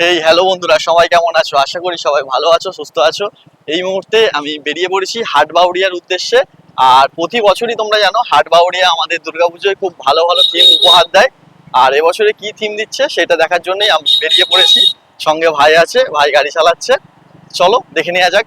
এই হ্যালো বন্ধুরা, সবাই কেমন আছো? আশা করি সবাই ভালো আছো, সুস্থ আছো। এই মুহূর্তে আমি বেরিয়ে পড়েছি হাট বাউরিয়ার উদ্দেশ্যে। আর প্রতি বছরই তোমরা জানো হাট বাউরিয়া আমাদের দুর্গাপুজোয় খুব ভালো ভালো থিম উপহার দেয়। আর এবছরে কি থিম দিচ্ছে, সেটা দেখার জন্যই আমি বেরিয়ে পড়েছি। সঙ্গে ভাই আছে, ভাই গাড়ি চালাচ্ছে। চলো, দেখে নেওয়া যাক।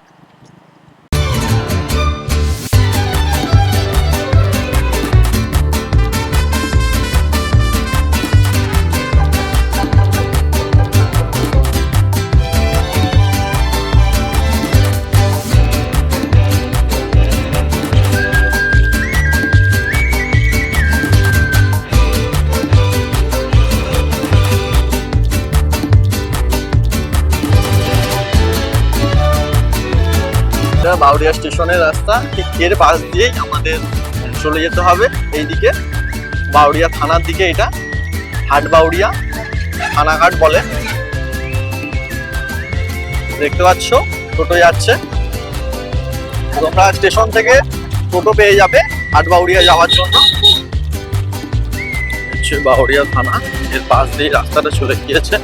বাউরিয়া স্টেশনের রাস্তা, ঠিক এর পাশ দিয়েই আমাদের চলে যেতে হবে। এইদিকে বাউরিয়া থানার দিকে এটা হাট বাউরিয়া থানাঘাট বলে। দেখতে পাচ্ছ, টোটো যাচ্ছে। তোমরা স্টেশন থেকে টোটো পেয়ে যাবে হাট বাউরিয়া যাওয়ার জন্য। বাউরিয়া থানা, এর পাশ দিয়ে রাস্তাটা চলে গিয়েছে।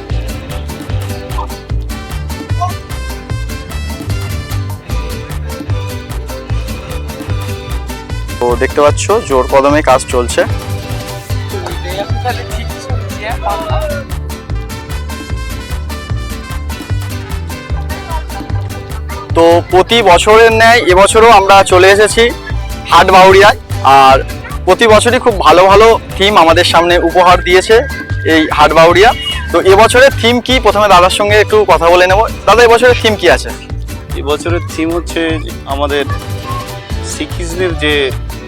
দেখতে পাচ্ছ, জোর কদমে কাজ চলছে। তো প্রতি বছরের ন্যায় এবছরও আমরা চলে এসেছি হাট বাউরিয়ায় আর প্রতি বছরই খুব ভালো ভালো থিম আমাদের সামনে উপহার দিয়েছে এই হাট বাউরিয়া তো এবছরের থিম কি? প্রথমে দাদার সঙ্গে একটু কথা বলে নেব। দাদা, এবছরের থিম কি আছে? এবছরের থিম হচ্ছে আমাদের শ্রীকৃষ্ণের যে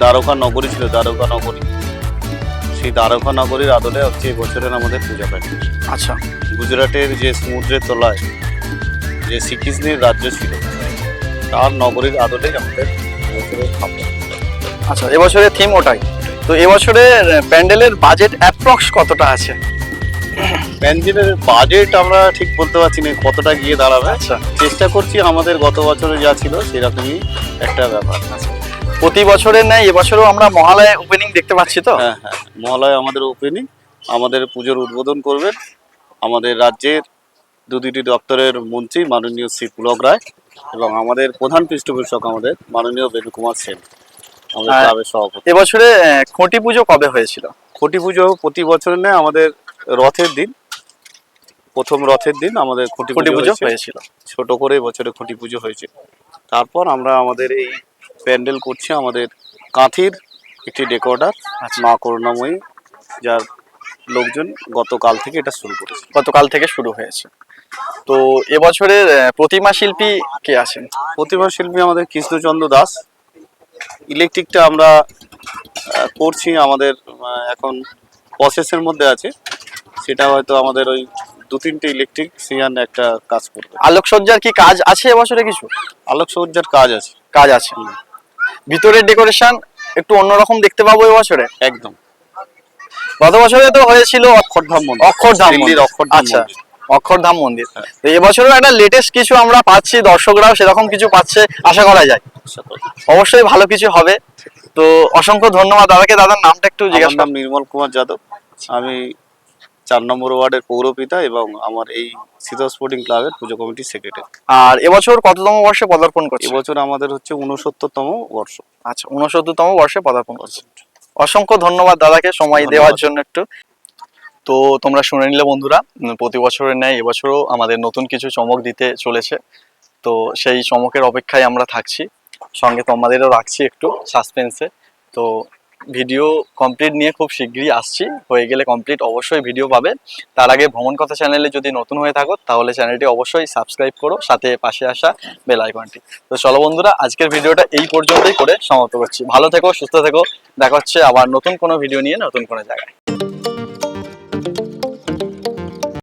দ্বারকা নগরী ছিল দ্বারকা নগরী। সেই দ্বারকা নগরীর আদলে হচ্ছে এবছরের আমাদের পূজা পাঠ। আচ্ছা। গুজরাটের যে সমুদ্রের তলায় যে শ্রীকৃষ্ণের রাজ্য ছিল তার নগরীর আদলে আমাদের খাবার। আচ্ছা এবছরের থিম ওটাই। তো এবছরে প্যান্ডেলের বাজেট অ্যাপ্রক্স কতটা আছে? প্যান্ডেলের বাজেট আমরা ঠিক বলতে পারছি না কতটা গিয়ে দাঁড়াবে। আচ্ছা। চেষ্টা করছি আমাদের গত বছরে যা ছিল সেরকমই একটা ব্যাপার। প্রতি বছরের ন্যায় এবছরও আমরা মহালয়া ওপেনিং দেখতে পাচ্ছি তো? হ্যাঁ হ্যাঁ মহালয় আমাদের ওপেনিং আমাদের পুজোর উদ্বোধন করবেন আমাদের রাজ্যের দু দুটি দপ্তরের মন্ত্রী মাননীয় শ্রী পুলক রায় এবং আমাদের প্রধান পৃষ্ঠপোষক আমাদের মাননীয় বেণুকুমার সেন আমাদের ক্লাবের সভাপতি। এবছরে খুঁটি পুজো কবে হয়েছিল? খুঁটি পুজো প্রতি বছর নেয় আমাদের রথের দিন প্রথম রথের দিন আমাদের খুঁটি খুঁটি পুজো পুজো হয়েছিল। ছোট করে বছরে খুঁটি পুজো হয়েছে। তারপর আমরা আমাদের এই প্যান্ডেল করছি আমাদের কাঁথির একটি ডেকোডার আচ্ছা। মা করুণাময়ী যার লোকজন গতকাল থেকে এটা শুরু করেছে। গতকাল থেকে শুরু হয়েছে। তো এবছরের প্রতিমা শিল্পী কে আছেন? প্রতিমা শিল্পী আমাদের কৃষ্ণচন্দ্র দাস। ইলেকট্রিকটা আমরা করছি আমাদের এখন প্রসেসের মধ্যে আছে। সেটা হয়তো আমাদের ওই দু তিনটে ইলেকট্রিক সিয়ান একটা কাজ করবে। আলোকসজ্জার কি কাজ আছে এবছরে কিছু? আলোকসজ্জার কাজ আছে। কাজ আছে। ভিতরের ডেকোরেশন একটু অন্যরকম দেখতে পাবো এবছরে একদম। গত বছরে তো হয়েছিল অক্ষরধাম মন্দির। অক্ষরধাম মন্দির। অক্ষরধাম আচ্ছা। অক্ষরধাম মন্দির। হ্যাঁ। তো এবছরও একটা লেটেস্ট কিছু আমরা পাচ্ছি দর্শকরাও সেরকম কিছু পাচ্ছে আশা করা যায়। অবশ্যই ভালো কিছু হবে। তো অসংখ্য ধন্যবাদ। দাদাকে দাদার নামটা একটু জিজ্ঞাসা নাম নির্মল কুমার যাদব। আমি চার নম্বর ওয়ার্ডের পৌরপিতা এবং আমার এই শীতল স্পোর্টিং ক্লাবের পুজো কমিটির সেক্রেটারি। আর এবছর কততম বর্ষে পদার্পণ করছে? এবছর আমাদের হচ্ছে উনসত্তরতম বর্ষ। আচ্ছা উনসত্তরতম বর্ষে পদার্পণ করছে। অসংখ্য ধন্যবাদ দাদাকে সময় দেওয়ার জন্য একটু। তো তোমরা শুনে নিলে বন্ধুরা প্রতি বছরের ন্যায় এবছরও আমাদের নতুন কিছু চমক দিতে চলেছে। তো সেই চমকের অপেক্ষায় আমরা থাকছি। সঙ্গে তোমাদেরও রাখছি একটু সাসপেন্সে তো ভিডিও কমপ্লিট নিয়ে খুব শীঘ্রই আসছি। হয়ে গেলে কমপ্লিট অবশ্যই ভিডিও পাবে। তার আগে ভ্রমণ কথা চ্যানেলে যদি নতুন হয়ে থাকো, তাহলে চ্যানেলটি অবশ্যই সাবস্ক্রাইব করো, সাথে পাশে আসা বেল আইকনটি তো চলো বন্ধুরা, আজকের ভিডিওটা এই পর্যন্তই করে সমাপ্ত করছি। ভালো থেকো, সুস্থ থেকো। দেখা হচ্ছে আবার নতুন কোনো ভিডিও নিয়ে নতুন কোনো জায়গায়।